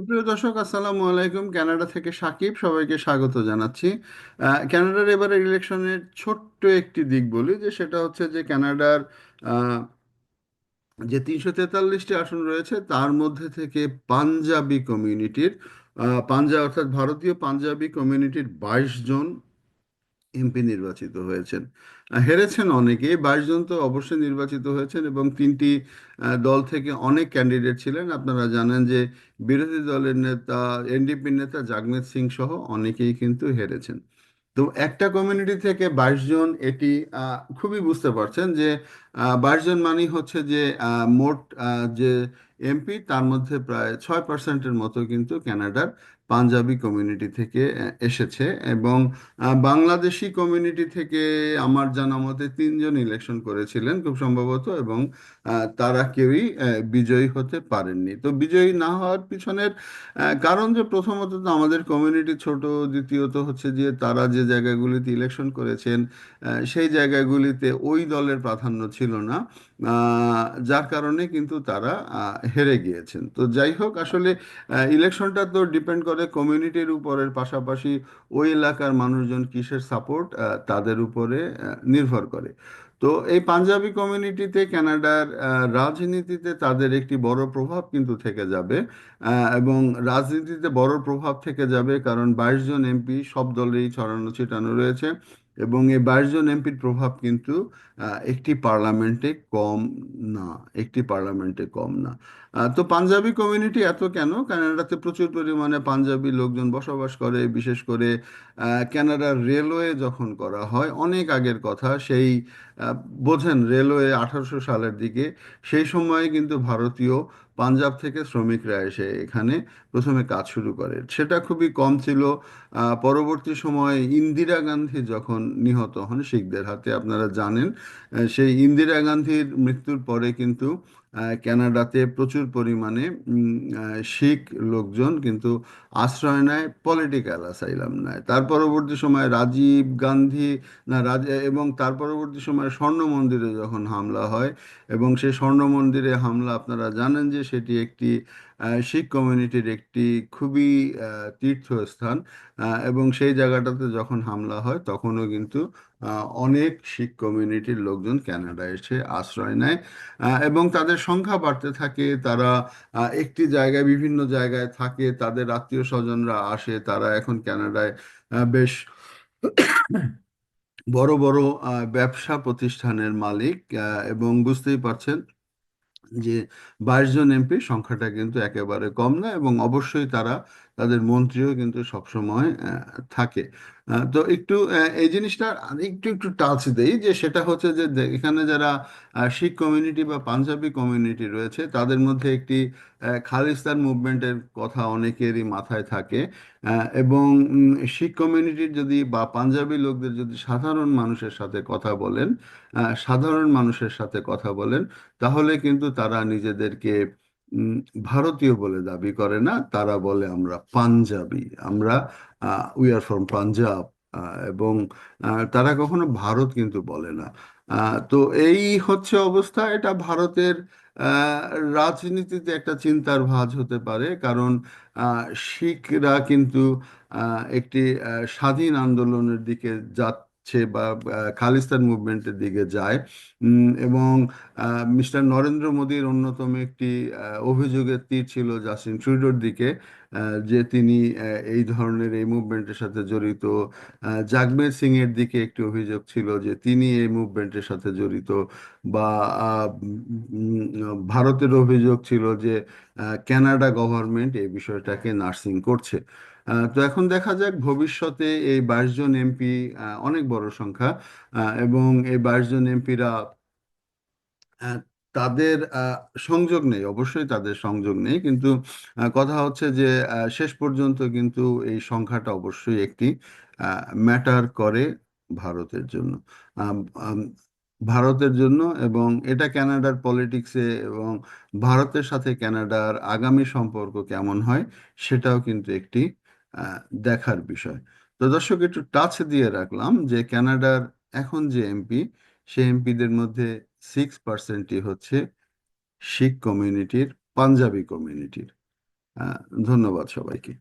সুপ্রিয় দর্শক, আসসালামু আলাইকুম। কানাডা থেকে সাকিব সবাইকে স্বাগত জানাচ্ছি। কানাডার এবারে ইলেকশনের ছোট্ট একটি দিক বলি, যে সেটা হচ্ছে যে কানাডার যে তিনশো তেতাল্লিশটি আসন রয়েছে, তার মধ্যে থেকে পাঞ্জাবি কমিউনিটির পাঞ্জাব অর্থাৎ ভারতীয় পাঞ্জাবি কমিউনিটির বাইশ জন এমপি নির্বাচিত হয়েছেন। হেরেছেন অনেকে বাইশ জন তো অবশ্যই নির্বাচিত হয়েছেন এবং তিনটি দল থেকে অনেক ক্যান্ডিডেট ছিলেন। আপনারা জানেন যে বিরোধী দলের নেতা এনডিপির নেতা জাগমেত সিং সহ অনেকেই কিন্তু হেরেছেন। তো একটা কমিউনিটি থেকে বাইশ জন এটি খুবই বুঝতে পারছেন যে বাইশ জন মানেই হচ্ছে যে মোট যে এমপি তার মধ্যে প্রায় ছয় পার্সেন্টের মতো কিন্তু কানাডার পাঞ্জাবি কমিউনিটি থেকে এসেছে এবং বাংলাদেশি কমিউনিটি থেকে আমার জানা মতে তিনজন ইলেকশন করেছিলেন খুব সম্ভবত এবং তারা কেউই বিজয়ী হতে পারেননি। তো বিজয়ী না হওয়ার পিছনের কারণ যে প্রথমত তো আমাদের কমিউনিটি ছোট, দ্বিতীয়ত হচ্ছে যে তারা যে জায়গাগুলিতে ইলেকশন করেছেন সেই জায়গাগুলিতে ওই দলের প্রাধান্য ছিল না। যার কারণে কিন্তু তারা হেরে গিয়েছেন। তো যাই হোক, আসলে ইলেকশনটা তো ডিপেন্ড করে কমিউনিটির উপরের, পাশাপাশি ওই এলাকার মানুষজন কিসের সাপোর্ট তাদের উপরে নির্ভর করে। তো এই পাঞ্জাবি কমিউনিটিতে, কানাডার রাজনীতিতে তাদের একটি বড় প্রভাব কিন্তু থেকে যাবে এবং রাজনীতিতে বড় প্রভাব থেকে যাবে কারণ বাইশ জন এমপি সব দলেই ছড়ানো ছিটানো রয়েছে। এবং এই বাইশ জন এমপির প্রভাব কিন্তু একটি পার্লামেন্টে কম না, একটি পার্লামেন্টে কম না। তো পাঞ্জাবি কমিউনিটি এত কেন? কানাডাতে প্রচুর পরিমাণে পাঞ্জাবি লোকজন বসবাস করে, বিশেষ করে কানাডার রেলওয়ে যখন করা হয়, অনেক আগের কথা, সেই বোঝেন রেলওয়ে আঠারোশো সালের দিকে, সেই সময়ে কিন্তু ভারতীয় পাঞ্জাব থেকে শ্রমিকরা এসে এখানে প্রথমে কাজ শুরু করে। সেটা খুবই কম ছিল। পরবর্তী সময়ে ইন্দিরা গান্ধী যখন নিহত হন, শিখদের হাতে আপনারা জানেন সেই ইন্দিরা গান্ধীর মৃত্যুর পরে কিন্তু আহ, কানাডাতে প্রচুর পরিমাণে শিখ লোকজন কিন্তু আশ্রয় নেয় পলিটিক্যাল অ্যাসাইলাম নেয়। তার পরবর্তী সময় রাজীব গান্ধী না রাজ এবং তার পরবর্তী সময় স্বর্ণ মন্দিরে যখন হামলা হয় এবং সেই স্বর্ণ মন্দিরে হামলা আপনারা জানেন যে সেটি একটি শিখ কমিউনিটির একটি খুবই তীর্থস্থান। এবং সেই জায়গাটাতে যখন হামলা হয়, তখনও কিন্তু অনেক শিখ কমিউনিটির লোকজন কানাডায় এসে আশ্রয় নেয়। এবং তাদের সংখ্যা বাড়তে থাকে, তারা একটি জায়গায় বিভিন্ন জায়গায় থাকে, তাদের আত্মীয় স্বজনরা আসে, তারা এখন ক্যানাডায় বেশ বড় বড় ব্যবসা প্রতিষ্ঠানের মালিক এবং বুঝতেই পারছেন যে বাইশ জন এমপি সংখ্যাটা কিন্তু একেবারে কম না এবং অবশ্যই তারা তাদের মন্ত্রীও কিন্তু সবসময় থাকে। তো একটু এই জিনিসটা একটু একটু টাচ দেই যে সেটা হচ্ছে যে এখানে যারা শিখ কমিউনিটি বা পাঞ্জাবি কমিউনিটি রয়েছে, তাদের মধ্যে একটি খালিস্তান মুভমেন্টের কথা অনেকেরই মাথায় থাকে। এবং শিখ কমিউনিটির যদি বা পাঞ্জাবি লোকদের যদি সাধারণ মানুষের সাথে কথা বলেন সাধারণ মানুষের সাথে কথা বলেন, তাহলে কিন্তু তারা নিজেদেরকে ভারতীয় বলে দাবি করে না, তারা বলে আমরা পাঞ্জাবি। আমরা উই আর ফ্রম পাঞ্জাব এবং তারা কখনো ভারত কিন্তু বলে না। তো এই হচ্ছে অবস্থা। এটা ভারতের রাজনীতিতে একটা চিন্তার ভাঁজ হতে পারে, কারণ শিখরা কিন্তু একটি স্বাধীন আন্দোলনের দিকে যাচ্ছে বা খালিস্তান মুভমেন্টের দিকে যায়। এবং মিস্টার নরেন্দ্র মোদীর অন্যতম একটি অভিযোগের তীর ছিল জাস্টিন ট্রুডোর দিকে। যে তিনি এই ধরনের এই মুভমেন্টের সাথে জড়িত। জাগমের সিং এর দিকে একটি অভিযোগ ছিল যে তিনি এই মুভমেন্টের সাথে জড়িত বা ভারতের অভিযোগ ছিল যে কানাডা গভর্নমেন্ট এই বিষয়টাকে নার্সিং করছে। তো এখন দেখা যাক ভবিষ্যতে এই বাইশ জন এমপি অনেক বড় সংখ্যা এবং এই বাইশ জন এমপিরা তাদের সংযোগ নেই। অবশ্যই তাদের সংযোগ নেই। কিন্তু কথা হচ্ছে যে শেষ পর্যন্ত কিন্তু এই সংখ্যাটা অবশ্যই একটি ম্যাটার করে ভারতের জন্য। ভারতের জন্য এবং এটা ক্যানাডার পলিটিক্সে এবং ভারতের সাথে ক্যানাডার আগামী সম্পর্ক কেমন হয়, সেটাও কিন্তু একটি দেখার বিষয়। তো দর্শক, একটু টাচ দিয়ে রাখলাম যে ক্যানাডার এখন যে এমপি সেই এমপিদের মধ্যে সিক্স পার্সেন্টই হচ্ছে শিখ কমিউনিটির পাঞ্জাবি কমিউনিটির ধন্যবাদ সবাইকে।